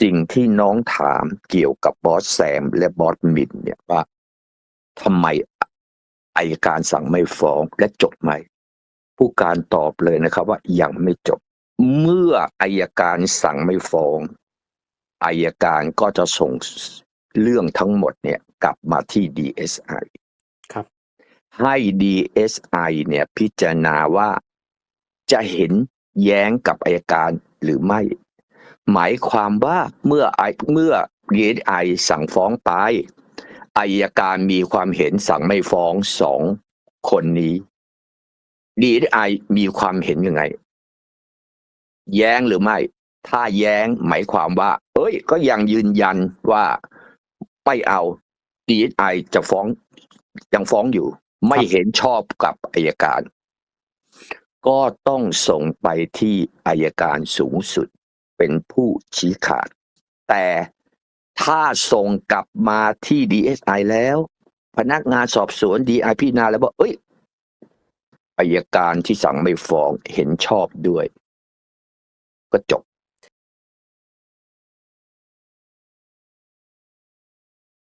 สิ่งที่น้องถามเกี่ยวกับบอสแซมและบอสมินเนี่ยว่าทำไมอายการสั่งไม่ฟ้องและจบไหม ผู้การตอบเลยนะครับว่ายังไม่จบ เมื่ออายการสั่งไม่ฟ้องอายการก็จะส่งเรื่องทั้งหมดเนี่ยกลับมาที่ DSI ครับให้ DSI เนี่ยพิจารณาว่าจะเห็นแย้งกับอายการหรือไม่ หมายความว่าเมื่อไอเมื่อ DSI สั่งฟ้องไปอายการมีความเห็นสั่งไม่ฟ้องสองคนนี้ DSI มีความเห็นยังไง แย้งหรือไม่ ถ้าแย้งหมายความว่า เอ้ย ก็ยังยืนยันว่าไม่เอา DSI จะฟ้องยังฟ้องอยู่ ไม่เห็นชอบกับอายการ ก็ต้องส่งไปที่อายการสูงสุด เป็นผู้ชี้ขาด แต่ถ้าส่งกลับมาที่ DSI แล้ว พนักงานสอบสวน DI พิจารณาแล้วว่าเอ้ยอายการที่สั่งไม่ฟ้องเห็นชอบด้วย ก็จบ